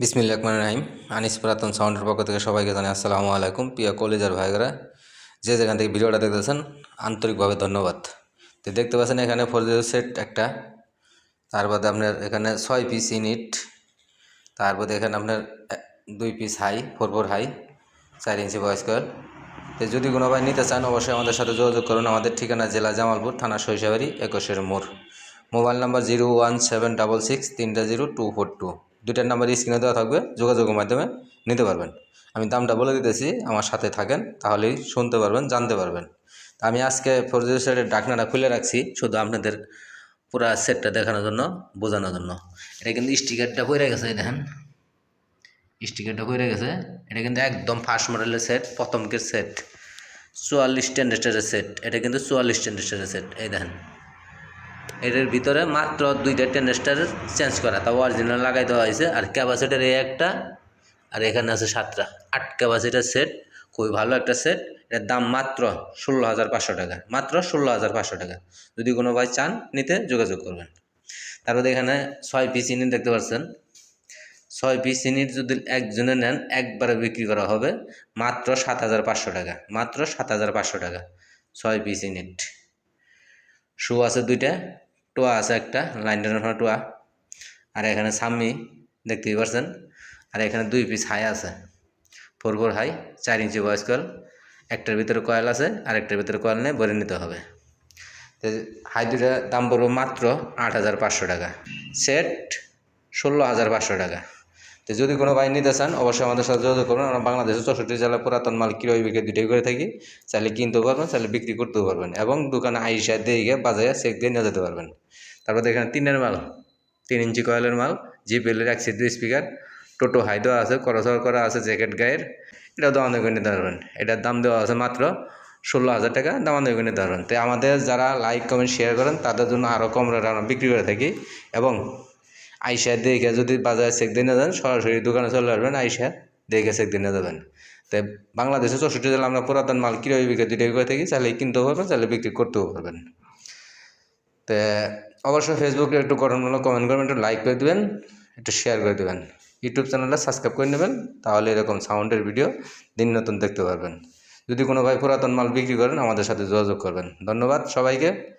বিসমিল্লা রহমান রাহিম। আনিস পুরাতন সাউন্ডের পক্ষ থেকে সবাইকে জানাই আসসালামু আলাইকুম। প্রিয় কলেজের ভাইরা যে যেখান থেকে ভিডিওটা দেখতেছেন, আন্তরিকভাবে ধন্যবাদ। তো দেখতে পাচ্ছেন এখানে ফোর জিরো সেট একটা তারপরে আপনার এখানে ছয় পিস ইউনিট তারপরে এখানে আপনার দুই piece high four four high চার ইঞ্চি ভয়েস কয়েল তো যদি কোনো ভাই নিতে চান, অবশ্যই আমাদের সাথে যোগাযোগ করুন। আমাদের ঠিকানা জেলা জামালপুর, থানা সরিষাবাড়ি, একুশের মোড়। Mobile number zero one seven double six তিনটা জিরো টু ফোর টু দুইটার নাম্বার স্ক্রিনে দেওয়া থাকবে, যোগাযোগের মাধ্যমে নিতে পারবেন। আমি দামটা বলে দিতেছি, আমার সাথে থাকেন, তাহলেই শুনতে পারবেন, জানতে পারবেন। তা আমি আজকে ফোর জিরো সেটের ডাকনাটা খুলে রাখছি, শুধু আপনাদের পুরা সেটটা দেখানোর জন্য, বোঝানোর জন্য। এটা কিন্তু স্টিকারটা পড়ে গেছে দেখেন। স্টিকারটা পড়ে গেছে। এটা কিন্তু একদম ফার্স্ট মডেলের সেট প্রথমকের সেট চুয়াল্লিশ টেন্ডেস্টারের সেট এটা কিন্তু চুয়াল্লিশ টেন্ডেস্টারের সেট এই দেখেন। এটার ভিতরে মাত্র দুইটা টেনেস্টার চেঞ্জ করা। তা অরিজিনাল লাগাই দেওয়া হয়েছে। আর ক্যাপাসিটার এই একটা, আর এখানে আছে সাতটা। আট ক্যাপাসিটার সেট খুবই ভালো একটা সেট এটার দাম মাত্র ষোলো হাজার পাঁচশো টাকা। মাত্র ষোলো হাজার পাঁচশো টাকা। যদি কোনো ভাই চান, নিতে যোগাযোগ করবেন। তারপর এখানে ছয় পিস ইউনিট দেখতে পাচ্ছেন। ছয় পিস ইউনিট যদি একজনে নেন, একবারে বিক্রি করা হবে। মাত্র সাত হাজার পাঁচশো টাকা। মাত্র সাত হাজার পাঁচশো টাকা। ছয় পিস ইউনিট শু আছে দুইটা, টোয়া আছে একটা, লাইন টানানো টোয়া। আর এখানে সাম্মি, দেখতেই পারছেন? আর এখানে দুই পিস হাই আছে। ফোর ফোর হাই, চার ইঞ্চি বয়স কয়েল একটার ভিতরে কয়েল আছে আর একটার ভিতরে কয়েল নিয়ে ভরে নিতে হবে। হাই দুইটা দাম পড়ব মাত্র আট হাজার পাঁচশো টাকা। সেট ষোলো হাজার পাঁচশো টাকা। তো যদি কোনো ভাই নিতে চান, অবশ্যই আমাদের সাথে যোগাযোগ করুন। আমরা বাংলাদেশের চৌষট্টি জেলা পুরাতন মাল ক্রয় বিক্রয় দুটোই করে থাকি। চাইলে কিনতেও পারবেন, চাইলে বিক্রি করতেও পারবেন এবং দোকানে আইসা দিয়ে গিয়ে বাজারে চেক দিয়ে নিয়ে যেতে পারবেন। তারপর এখানে তিনের মাল, তিন ইঞ্চি কয়েলের মাল জিপিএলের এক দুই স্পিকার, টোটো হাই দেওয়া আছে করসর করা আছে, জ্যাকেট গায়ের। এটাও দাম দিয়ে নিতে পারবেন। এটার দাম দেওয়া আছে মাত্র ষোলো হাজার টাকা, দাম দিয়ে নিতে পারবেন। তো আমাদের যারা লাইক কমেন্ট শেয়ার করেন, তাদের জন্য আরও কম রেটে আমরা বিক্রি করে থাকি এবং আইসা দেখে যদি বাজারে চেক দিয়ে নিয়ে যান, সরাসরি দোকানে চলে আসবেন, আইসা দেখে চেক দিয়ে নিয়ে যাবেন। তাই বাংলাদেশে চৌষট্টি জেলা আমরা পুরাতন মাল কিরো বিক্রি দুইটাই করে থাকি, চাইলে কিনতেও পারবেন, চাইলে বিক্রি করতেও পারবেন। তো অবশ্যই ফেসবুকে একটু গঠনমূলক কমেন্ট করবেন, একটু লাইক করে দেবেন, একটু শেয়ার করে দেবেন। ইউটিউব চ্যানেলটা সাবস্ক্রাইব করে নেবেন, তাহলে এরকম সাউন্ডের ভিডিও দিন নতুন দেখতে পারবেন। যদি কোনো ভাই পুরাতন মাল বিক্রি করেন, আমাদের সাথে যোগাযোগ করবেন। ধন্যবাদ সবাইকে।